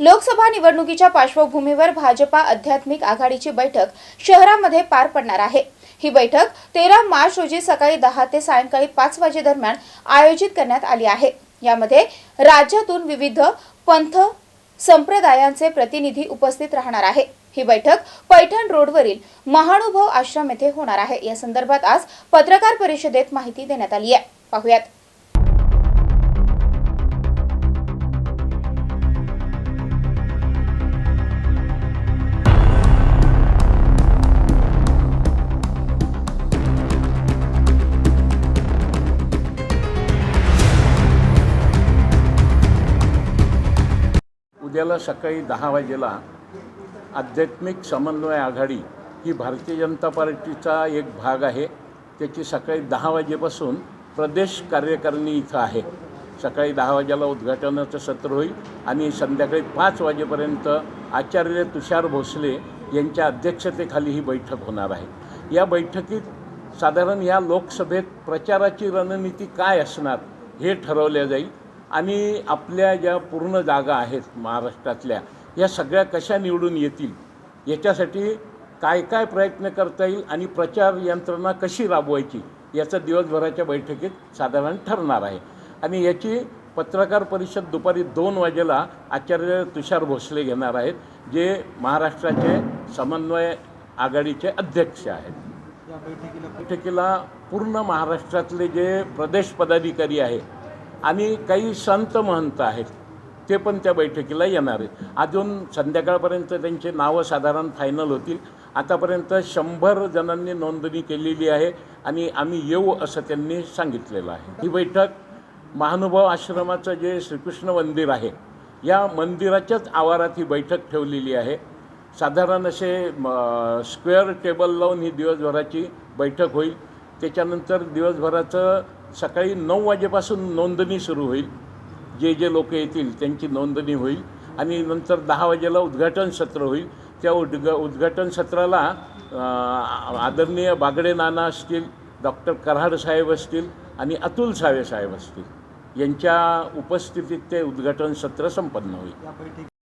लोकसभा निवडणुकीच्या पार्श्वभूमीवर भाजपा आध्यात्मिक आघाडीची बैठक शहरामध्ये पार पडणार आहे. ही बैठक तेरा मार्च रोजी सकाळी दहा ते सायंकाळी पाच वाजे दरम्यान आयोजित करण्यात आली आहे. यामध्ये राज्यातून विविध पंथ संप्रदायांचे प्रतिनिधी उपस्थित राहणार आहे. ही बैठक पैठण रोडवरील महानुभव आश्रम येथे होणार आहे. या संदर्भात आज पत्रकार परिषदेत माहिती देण्यात आली आहे. पाहुयात. उद्याला सकाळी दहा वाजेला आध्यात्मिक समन्वय आघाडी ही भारतीय जनता पार्टीचा एक भाग आहे. त्याची सकाळी दहा वाजेपासून प्रदेश कार्यकारिणी इथं आहे. सकाळी दहा वाजेला उद्घाटनाचं सत्र होईल आणि संध्याकाळी पाच वाजेपर्यंत आचार्य तुषार भोसले यांच्या अध्यक्षतेखाली ही बैठक होणार आहे. या बैठकीत साधारण या लोकसभेत प्रचाराची रणनीती काय असणार हे ठरवलं जाईल. आणि आपल्या ज्या पूर्ण जागा आहेत महाराष्ट्रातल्या या सगळ्या कशा निवडून येतील याच्यासाठी काय काय प्रयत्न करता येईल आणि प्रचार यंत्रणा कशी राबवायची याचं दिवसभराच्या बैठकीत साधारण ठरणार आहे. आणि याची पत्रकार परिषद दुपारी दोन वाजेला आचार्य तुषार भोसले घेणार आहेत जे महाराष्ट्राचे समन्वय आघाडीचे अध्यक्ष आहेत. या बैठकीला बैठकीला पूर्ण महाराष्ट्रातले जे प्रदेश पदाधिकारी आहे आणि काही संत महंत आहेत ते पण त्या बैठकीला येणार आहेत. अजून संध्याकाळपर्यंत त्यांचे नावं साधारण फायनल होतील. आतापर्यंत शंभर जणांनी नोंदणी केलेली आहे आणि आम्ही येऊ असं त्यांनी सांगितलेलं आहे. ही बैठक महानुभाव आश्रमाचं जे श्रीकृष्ण मंदिर आहे या मंदिराच्याच आवारात ही बैठक ठेवलेली आहे. साधारण असे स्क्वेअर टेबल लावून ही दिवसभराची बैठक होईल. त्याच्यानंतर दिवसभराचं सकाळी नऊ वाजेपासून नोंदणी सुरू होईल. जे जे लोक येतील त्यांची नोंदणी होईल आणि नंतर दहा वाजेला उद्घाटन सत्र होईल. त्या उद्ग उद्घाटन सत्राला आदरणीय बागडे नाना असतील डॉक्टर कराड साहेब असतील आणि अतुल सावे साहेब असतील. यांच्या उपस्थितीत ते उद्घाटन सत्र संपन्न होईल.